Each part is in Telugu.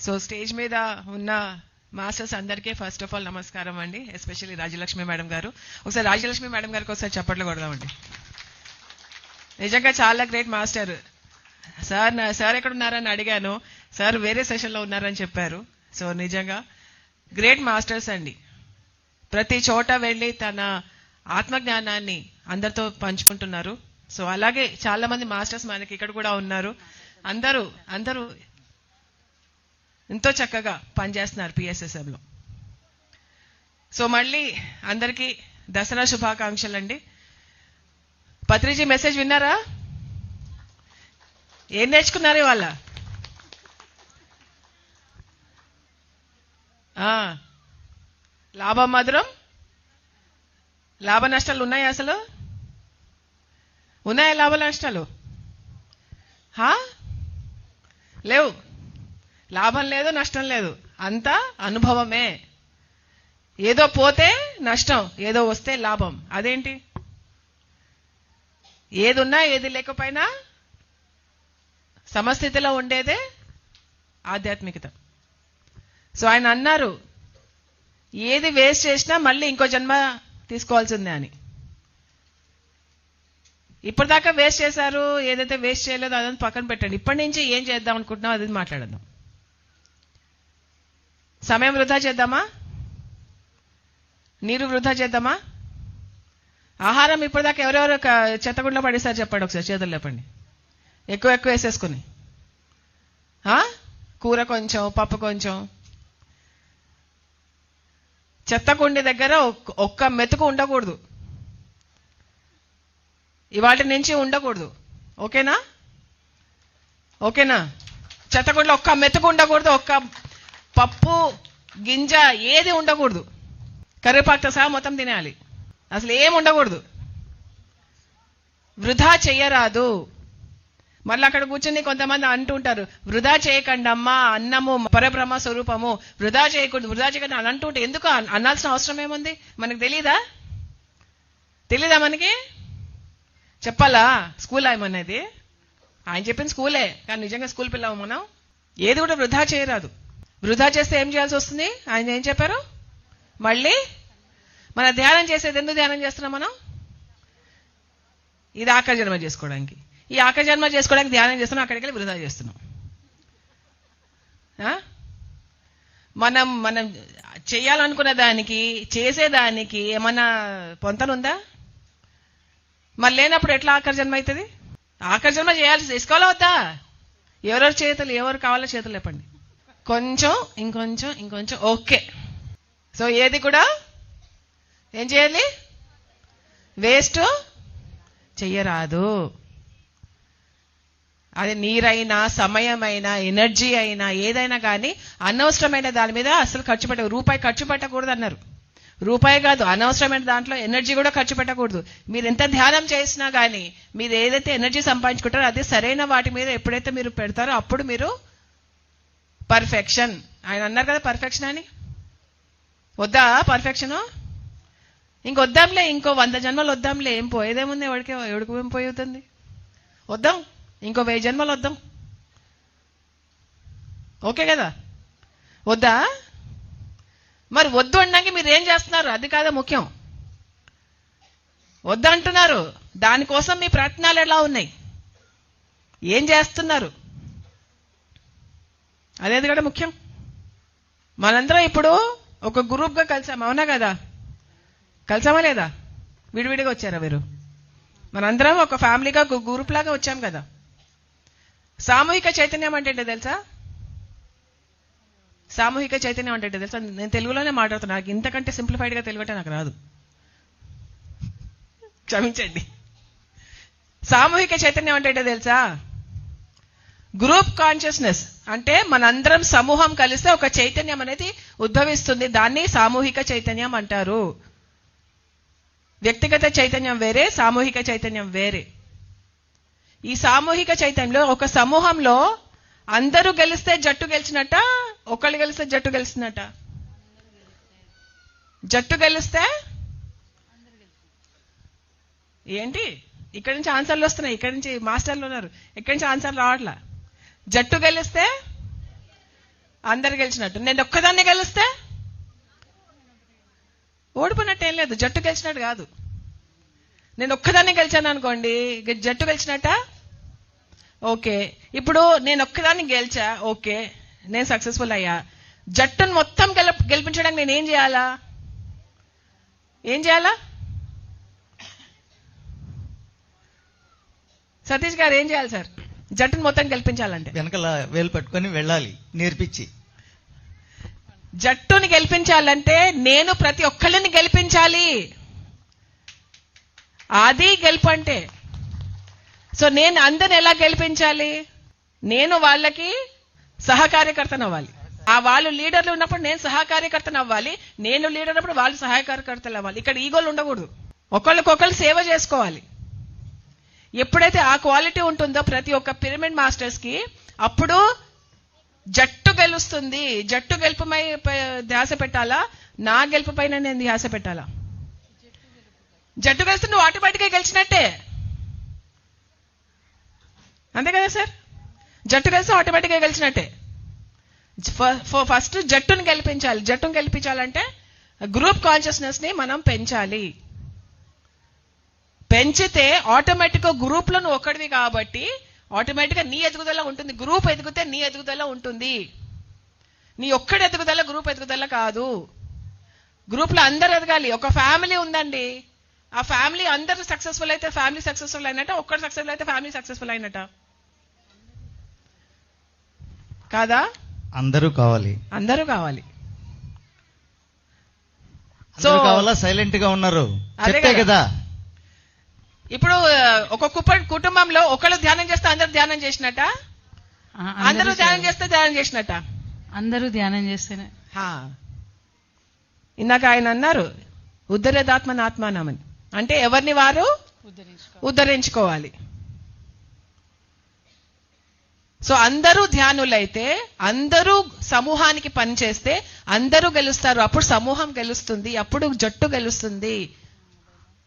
సో స్టేజ్ మీద ఉన్న మాస్టర్స్ అందరికీ ఫస్ట్ ఆఫ్ ఆల్ నమస్కారం అండి ఎస్పెషల్లీ రాజలక్ష్మి మేడం గారు. ఒకసారి రాజలక్ష్మి మేడం గారికి ఒకసారి చప్పట్లు కొడదామండి. నిజంగా చాలా గ్రేట్ మాస్టర్. సార్ నా సార్ ఎక్కడ ఉన్నారని అడిగాను. సార్ వేరే సెషన్లో ఉన్నారని చెప్పారు. సో నిజంగా గ్రేట్ మాస్టర్స్ అండి. ప్రతి చోట వెళ్ళి తన ఆత్మజ్ఞానాన్ని అందరితో పంచుకుంటున్నారు. సో అలాగే చాలా మంది మాస్టర్స్ మనకి ఇక్కడ కూడా ఉన్నారు. అందరూ అందరూ ఎంతో చక్కగా పనిచేస్తున్నారు PSSM సో మళ్ళీ అందరికీ దసరా శుభాకాంక్షలు అండి పత్రిజీ మెసేజ్ విన్నారా? ఏం నేర్చుకున్నారు ఇవాళ? లాభం మధురం లాభ నష్టాలు ఉన్నాయా అసలు? ఉన్నాయా లాభ నష్టాలు? హా? లేవు. లాభం లేదు నష్టం లేదు. అంతా అనుభవమే. ఏదో పోతే నష్టం ఏదో వస్తే లాభం. అదేంటి? ఏది ఉన్నా ఏది లేకపోయినా సమస్థితిలో ఉండేదే ఆధ్యాత్మికత. సో ఆయన అన్నారు ఏది వేస్ట్ చేసినా మళ్ళీ ఇంకో జన్మ తీసుకోవాల్సిందే అని. ఇప్పటిదాకా వేస్ట్ చేశారు ఏదైతే వేస్ట్ చేయలేదో అదంతా పక్కన పెట్టండి. ఇప్పటి నుంచి ఏం చేద్దాం అనుకుంటున్నాం అది మాట్లాడదాం సమయం వృధా చేద్దామా? నీరు వృధా చేద్దామా? ఆహారం ఇప్పటిదాకా ఎవరెవరు చెత్తగుండలో పడేసారు చెప్పండి ఒకసారి చేతులు లేపండి. ఎక్కువ ఎక్కువ వేసేసుకుని. కూర కొంచెం పప్పు కొంచెం. చెత్తకుండి దగ్గర ఒక్క మెతుకు ఉండకూడదు. ఇవాటి నుంచి ఉండకూడదు. ఓకేనా? ఓకేనా? చెత్తకుండలో ఒక్క మెతుకు ఉండకూడదు ఒక్క పప్పు గింజ ఏది ఉండకూడదు. కరివేపాకుతో సహా మొత్తం తినేయాలి అసలు ఏం ఉండకూడదు. వృధా చెయ్యరాదు. మళ్ళీ అక్కడ కూర్చుని కొంతమంది అంటుంటారు వృధా చేయకండి అమ్మా అన్నము పరబ్రహ్మ స్వరూపము. వృధా చేయకూడదు వృధా చేయకండి అని అంటుంటే ఎందుకు అనాల్సిన అవసరం ఏముంది? మనకు తెలీదా? తెలీదా మనకి? చెప్పాలా? స్కూల్ ఏమనేది ఆయన చెప్పిన స్కూలే కానీ నిజంగా స్కూల్ పిల్లము మనం ఏది కూడా వృధా చేయరాదు. వృధా చేస్తే ఏం చేయాల్సి వస్తుంది? ఆయన ఏం చెప్పారు? మళ్ళీ మన ధ్యానం చేసేది ఎందుకు ధ్యానం చేస్తున్నాం మనం? ఇది ఆకజన్మ చేసుకోవడానికి. ఈ ఆకజన్మ చేసుకోవడానికి ధ్యానం చేస్తున్నాం అక్కడికి వెళ్ళి వృధా చేస్తున్నాం. మనం మనం చేయాలనుకున్న దానికి చేసేదానికి ఏమన్నా పొంతనుందా మరి లేనప్పుడు ఎట్లా ఆకర్జన్మ అవుతుంది? ఆకర్జన్మ చేయాల్సి చేసుకోవాలా వద్దా? ఎవరెవరు చేతులు ఎవరు కావాలో చేతులు లేపండి. కొంచెం ఇంకొంచెం ఇంకొంచెం ఓకే. సో ఏది కూడా? ఏం చేయాలి? వేస్ట్ చెయ్యరాదు. అది నీరైనా సమయమైనా ఎనర్జీ అయినా ఏదైనా కానీ అనవసరమైన దాని మీద అసలు ఖర్చు పెట్ట రూపాయి ఖర్చు పెట్టకూడదు అన్నారు. రూపాయి కాదు అనవసరమైన దాంట్లో ఎనర్జీ కూడా ఖర్చు పెట్టకూడదు. మీరు ఎంత ధ్యానం చేసినా కానీ మీరు ఏదైతే ఎనర్జీ సంపాదించుకుంటారో అది సరైన వాటి మీద ఎప్పుడైతే మీరు పెడతారో అప్పుడు మీరు పర్ఫెక్షన్ ఆయన అన్నారు కదా పర్ఫెక్షన్ అని? వద్దా పర్ఫెక్షన్ ఇంకొద్దాంలే ఇంకో వంద జన్మలు వద్దాంలే. ఏం పోయేదేముంది ఎవడికి ఎవడికి ఏం పోయేతుంది వద్దాం. ఇంకో వెయ్యి జన్మలు వద్దాం. ఓకే కదా? వద్దా? మరి వద్దు అనడానికి మీరు ఏం చేస్తున్నారు? అది కాదా ముఖ్యం. వద్దంటున్నారు. దానికోసం మీ ప్రయత్నాలు ఎలా ఉన్నాయి? ఏం చేస్తున్నారు? అదేది కూడా ముఖ్యం? మనందరం ఇప్పుడు ఒక గ్రూప్గా కలిసాం అవునా కదా? కలిసామా లేదా? విడివిడిగా వచ్చారా మీరు? మనందరం ఒక ఫ్యామిలీగా ఒక గ్రూప్ లాగా వచ్చాం కదా. సామూహిక చైతన్యం అంటే ఏంటో తెలుసా? సామూహిక చైతన్యం అంటే తెలుసా? నేను తెలుగులోనే మాట్లాడుతున్నా. నాకు ఇంతకంటే సింప్లిఫైడ్గా తెలుగు నాకు రాదు. క్షమించండి. సామూహిక చైతన్యం అంటే ఏంటో తెలుసా? గ్రూప్ కాన్షియస్నెస్ అంటే మనందరం సమూహం కలిస్తే ఒక చైతన్యం అనేది ఉద్భవిస్తుంది. దాన్ని సామూహిక చైతన్యం అంటారు. వ్యక్తిగత చైతన్యం వేరే సామూహిక చైతన్యం వేరే. ఈ సామూహిక చైతన్యంలో ఒక సమూహంలో అందరూ గెలిస్తే జట్టు గెలిచినట్ట ఒకళ్ళు గెలిస్తే జట్టు గెలిచినట్ట? జట్టు గెలిస్తే? ఏంటి? ఇక్కడి నుంచి ఆన్సర్లు వస్తున్నాయి. ఇక్కడి నుంచి మాస్టర్లు ఉన్నారు. ఇక్కడి నుంచి ఆన్సర్లు రావట్లా? జట్టు గెలిస్తే అందరు గెలిచినట్టు. నేను ఒక్కదాన్ని గెలిస్తే ఓడిపోయినట్టు ఏం లేదు. జట్టు గెలిచినట్టు కాదు. నేను ఒక్కదాన్ని గెలిచాను అనుకోండి. జట్టు గెలిచినట్ట? ఓకే. ఇప్పుడు నేను ఒక్కదాన్ని గెలిచా? ఓకే. నేను సక్సెస్ఫుల్ అయ్యా. జట్టును మొత్తం గెల గెలిపించడానికి నేను ఏం చేయాలా? ఏం చేయాలా? సతీష్ గారు ఏం చేయాలి సార్? జట్టును మొత్తం గెలిపించాలంటే. వెనకల వేలు పట్టుకొని వెళ్ళాలి నేర్పించి. జట్టుని గెలిపించాలంటే నేను ప్రతి ఒక్కళ్ళని గెలిపించాలి. అది గెలుపు అంటే సో నేను అందరిని ఎలా గెలిపించాలి? నేను వాళ్ళకి సహకార్యకర్తను అవ్వాలి. ఆ వాళ్ళు లీడర్లు ఉన్నప్పుడు నేను సహకార్యకర్తను అవ్వాలి. నేను లీడర్ ఉన్నప్పుడు వాళ్ళు సహాయకార్యకర్తలు అవ్వాలి. ఇక్కడ ఈగోలు ఉండకూడదు. ఒకళ్ళకొకళ్ళు సేవ చేసుకోవాలి. ఎప్పుడైతే ఆ క్వాలిటీ ఉంటుందో ప్రతి ఒక్క పిరమిడ్ మాస్టర్స్కి అప్పుడు జట్టు గెలుస్తుంది. జట్టు గెలుపుపై ధ్యాస పెట్టాలా? నా గెలుపు పైన నేను ధ్యాస పెట్టాలా? జట్టు గెలిస్తే నువ్వు ఆటోమేటిక్గా గెలిచినట్టే. అంతే కదా సార్? జట్టు గెలిస్తే ఆటోమేటిక్గా గెలిచినట్టే. ఫస్ట్ జట్టును గెలిపించాలి. జట్టును గెలిపించాలంటే గ్రూప్ కాన్షియస్నెస్ని మనం పెంచాలి. పెంచితే ఆటోమేటిక్గా గ్రూప్లో నువ్వు ఒక్కడివి కాబట్టి ఆటోమేటిక్గా నీ ఎదుగుదల ఉంటుంది. గ్రూప్ ఎదిగితే నీ ఎదుగుదల ఉంటుంది. నీ ఒక్కడి ఎదుగుదల గ్రూప్ ఎదుగుదల కాదు. గ్రూప్లో అందరు ఎదగాలి. ఒక ఫ్యామిలీ ఉందండి. ఆ ఫ్యామిలీ అందరు సక్సెస్ఫుల్ అయితే ఫ్యామిలీ సక్సెస్ఫుల్ అయినట్ట ఒక్కడు సక్సెస్ఫుల్ అయితే ఫ్యామిలీ సక్సెస్ఫుల్ అయినట్ట కాదా? అందరూ కావాలి. అందరూ కావాలి. అందరూ కావాలా? సైలెంట్గా ఉన్నారు. అదే కదా. ఇప్పుడు ఒక కుటుంబంలో ఒకళ్ళు ధ్యానం చేస్తే అందరు ధ్యానం చేసినట్ట? అందరూ ధ్యానం చేస్తే ధ్యానం చేసినట్ట? అందరూ ధ్యానం చేస్తేనే. ఇందాక ఆయన అన్నారు ఉద్ధరేదాత్మన ఆత్మానామని. అంటే ఎవరిని వారు? ఉద్ధరించుకోవాలి. సో అందరూ ధ్యానులైతే అందరూ సమూహానికి పనిచేస్తే అందరూ గెలుస్తారు. అప్పుడు సమూహం గెలుస్తుంది అప్పుడు జట్టు గెలుస్తుంది.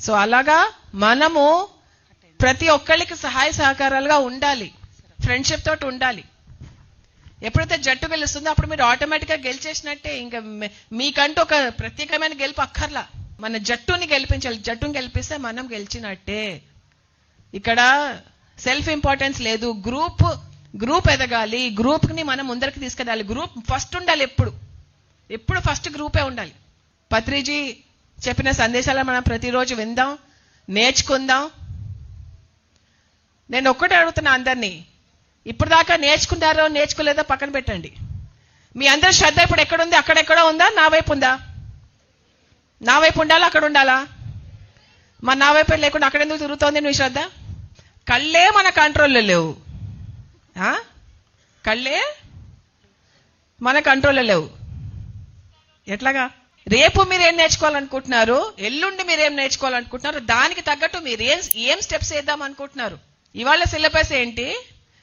సో అలాగా మనము ప్రతి ఒక్కళ్ళకి సహాయ సహకారాలుగా ఉండాలి. ఫ్రెండ్షిప్ తోటి ఉండాలి. ఎప్పుడైతే జట్టు గెలుస్తుందో అప్పుడు మీరు ఆటోమేటిక్గా గెలిచేసినట్టే. ఇంకా మీకంటూ ఒక ప్రత్యేకమైన గెలుపు అక్కర్లా. మన జట్టుని గెలిపించాలి. జట్టుని గెలిపిస్తే మనం గెలిచినట్టే. ఇక్కడ సెల్ఫ్ ఇంపార్టెన్స్ లేదు. గ్రూప్ గ్రూప్ ఎదగాలి. గ్రూప్ని మనం ముందరికి తీసుకెళ్ళాలి. గ్రూప్ ఫస్ట్ ఉండాలి ఎప్పుడు. ఎప్పుడు ఫస్ట్ గ్రూపే ఉండాలి. పత్రిజీ చెప్పిన సందేశాలు మనం ప్రతిరోజు విందాం నేర్చుకుందాం. నేను ఒక్కటే అడుగుతున్నా అందరినీ ఇప్పుడు దాకా నేర్చుకున్నారో నేర్చుకోలేదో పక్కన పెట్టండి. మీ అందరి శ్రద్ధ ఇప్పుడు ఎక్కడుంది? అక్కడెక్కడో ఉందా? నా వైపు ఉందా? నా వైపు ఉండాలా? అక్కడ ఉండాలా? మరి నా వైపు లేకుండా అక్కడ ఎందుకు తిరుగుతోంది నీ శ్రద్ధ? కళ్ళే మన కంట్రోల్లో లేవు. కళ్ళే మన కంట్రోల్లో లేవు. ఎట్లాగా? రేపు మీరు ఏం నేర్చుకోవాలనుకుంటున్నారు? ఎల్లుండి మీరు ఏం నేర్చుకోవాలనుకుంటున్నారు? దానికి తగ్గట్టు మీరు ఏం ఏం స్టెప్స్ వేద్దాం అనుకుంటున్నారు? ఇవాళ సిలబస్ ఏంటి?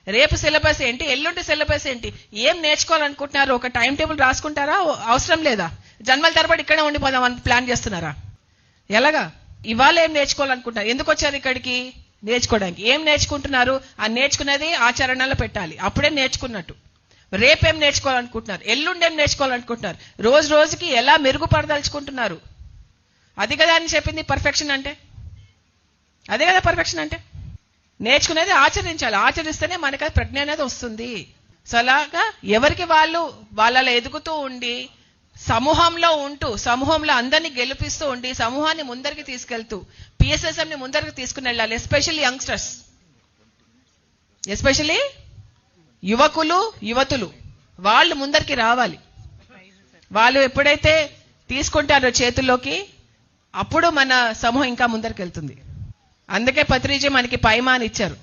రేపు సిలబస్ ఏంటి? ఎల్లుండి సిలబస్ ఏంటి? ఏం నేర్చుకోవాలనుకుంటున్నారు? ఒక టైం టేబుల్ రాసుకుంటారా? ఓ- అవసరం లేదా? జన్మల తరబడి ఇక్కడే ఉండిపోదాం అని ప్లాన్ చేస్తున్నారా? ఎలాగా? ఇవాళ ఏం నేర్చుకోవాలనుకుంటున్నారు? ఎందుకు వచ్చారు ఇక్కడికి? నేర్చుకోవడానికి. ఏం నేర్చుకుంటున్నారు? ఆ నేర్చుకునేది ఆచరణలో పెట్టాలి. అప్పుడే నేర్చుకున్నట్టు. రేపేం నేర్చుకోవాలనుకుంటున్నారు? ఎల్లుండేం నేర్చుకోవాలనుకుంటున్నారు? రోజు రోజుకి ఎలా మెరుగుపడదలుచుకుంటున్నారు అది కదా అని చెప్పింది పర్ఫెక్షన్ అంటే. అదే కదా పర్ఫెక్షన్ అంటే. నేర్చుకునేది ఆచరించాలి. ఆచరిస్తేనే మనకి ప్రజ్ఞ అనేది వస్తుంది. సో అలాగా ఎవరికి వాళ్ళు వాళ్ళలో ఎదుగుతూ ఉండి సమూహంలో ఉంటూ సమూహంలో అందరినీ గెలిపిస్తూ ఉండి సమూహాన్ని ముందరికి తీసుకెళ్తూ పిఎస్ఎస్ఎంని ముందరికి తీసుకుని వెళ్ళాలి ఎస్పెషల్లీ యంగ్స్టర్స్ ఎస్పెషల్లీ యువకులు యువతులు వాళ్ళు ముందరికి రావాలి. వాళ్ళు ఎప్పుడైతే తీసుకుంటారో చేతుల్లోకి అప్పుడు మన సమూహం ఇంకా ముందరికి వెళ్తుంది. అందుకే పత్రిజీ మనకి పైమా అని ఇచ్చారు.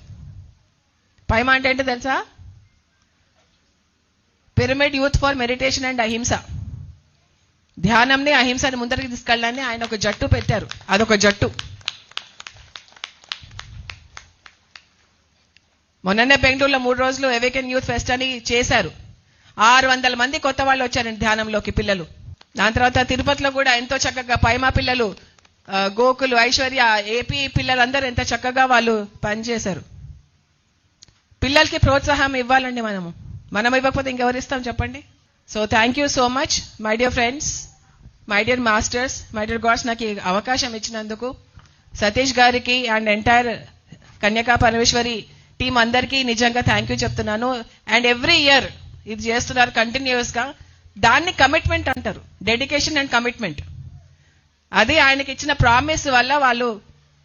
పైమా అంటే ఏంటో తెలుసా? Pyramid youth for meditation and అహింస ధ్యానంని అహింసని ముందరికి తీసుకెళ్ళాలని ఆయన ఒక జట్టు పెట్టారు. అదొక జట్టు. మొన్ననే బెంగళూరులో మూడు రోజులు ఎవేకెన్ యూత్ ఫెస్ట్ అని చేశారు. ఆరు వందల మంది కొత్త వాళ్ళు వచ్చారండి ధ్యానంలోకి పిల్లలు. దాని తర్వాత తిరుపతిలో కూడా ఎంతో చక్కగా పైమా పిల్లలు గోకులు ఐశ్వర్య ఏపీ పిల్లలందరూ ఎంత చక్కగా వాళ్ళు పనిచేశారు. పిల్లలకి ప్రోత్సాహం ఇవ్వాలండి మనము. మనం ఇవ్వకపోతే ఇంకెవరు ఇస్తాం చెప్పండి? So thank you so much my dear friends my dear masters my dear gods నాకు ఈ అవకాశం ఇచ్చినందుకు. సతీష్ గారికి and entire Kanyaka Parameshwari team అందరికీ నిజంగా థ్యాంక్ యూ చెప్తున్నాను. అండ్ ఎవ్రీ ఇయర్ ఇది చేస్తున్నారు కంటిన్యూస్గా. దాన్ని కమిట్మెంట్ అంటారు. డెడికేషన్ అండ్ కమిట్మెంట్ అది ఆయనకి ఇచ్చిన ప్రామిస్ వల్ల వాళ్ళు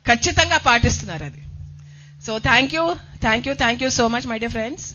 ఖచ్చితంగా పాటిస్తున్నారు అది. So thank you thank you thank you so much my dear friends